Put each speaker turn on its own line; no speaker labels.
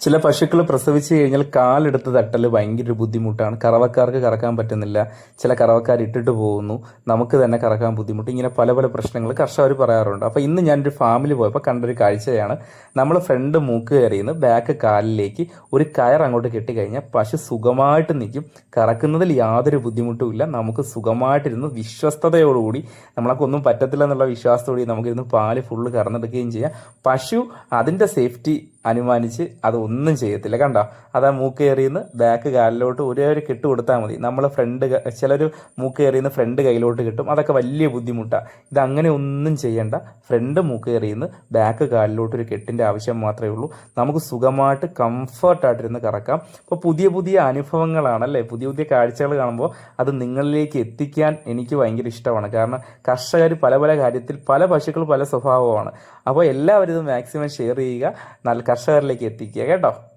ചില പശുക്കൾ പ്രസവിച്ചു കഴിഞ്ഞാൽ കാലെടുത്ത് തട്ടൽ ഭയങ്കര ബുദ്ധിമുട്ടാണ്. കറവക്കാർക്ക് കറക്കാൻ പറ്റുന്നില്ല. ചില കറവക്കാർ ഇട്ടിട്ട് പോകുന്നു. നമുക്ക് തന്നെ കറക്കാൻ ബുദ്ധിമുട്ട്. ഇങ്ങനെ പല പല പ്രശ്നങ്ങൾ കർഷകർ പറയാറുണ്ട്. അപ്പോൾ ഇന്ന് ഞാനൊരു ഫാമിൽ പോയപ്പോൾ കണ്ടൊരു കാഴ്ചയാണ്. നമ്മൾ ഫ്രണ്ട് മൂക്ക് കയറിയുന്ന ബാക്ക് കാലിലേക്ക് ഒരു കയർ അങ്ങോട്ട് കെട്ടിക്കഴിഞ്ഞാൽ പശു സുഖമായിട്ട് നിൽക്കും കറക്കുന്നതിൽ യാതൊരു ബുദ്ധിമുട്ടുമില്ല നമുക്ക് സുഖമായിട്ടിരുന്ന് വിശ്വസ്തയോടുകൂടി നമ്മളൊക്കെ ഒന്നും പറ്റത്തില്ല എന്നുള്ള വിശ്വാസത്തോടെ നമുക്കിരുന്ന് പാൽ ഫുള്ള് കറന്നെടുക്കുകയും ചെയ്യാം. പശു അതിന്റെ സേഫ്റ്റി അനുമാനിച്ച് അത് ഒന്നും ചെയ്യത്തില്ല. കണ്ടോ? അതാ മൂക്ക് കയറിയെന്ന് ബാക്ക് കാലിലോട്ട് ഒരേ ഒരു കെട്ട് കൊടുത്താൽ മതി. നമ്മൾ ഫ്രണ്ട് ചിലർ മൂക്ക് കയറിയെന്ന് ഫ്രണ്ട് കയ്യിലോട്ട് കിട്ടും. അതൊക്കെ വലിയ ബുദ്ധിമുട്ടാണ് ഇത് അങ്ങനെ ഒന്നും ചെയ്യണ്ട. ഫ്രണ്ട് മൂക്ക് കയറിയെന്ന് ബാക്ക് കാലിലോട്ട് ഒരു കെട്ടിന്റെ ആവശ്യം മാത്രമേ ഉള്ളൂ. നമുക്ക് സുഖമായിട്ട് കംഫർട്ടായിട്ടിരുന്ന് കറക്കാം. അപ്പോൾ പുതിയ പുതിയ അനുഭവങ്ങളാണല്ലേ? പുതിയ പുതിയ കാഴ്ചകൾ കാണുമ്പോൾ അത് നിങ്ങളിലേക്ക് എത്തിക്കാൻ എനിക്ക് ഭയങ്കര ഇഷ്ടമാണ്. കാരണം കർഷകർ പല പല കാര്യത്തിൽ പല പശുക്കൾ പല സ്വഭാവമാണ്. അപ്പോൾ എല്ലാവരും ഇത് മാക്സിമം ഷെയർ ചെയ്യുക. നല്ല കർഷകരിലേക്ക് എത്തിക്കുക കേട്ടോ.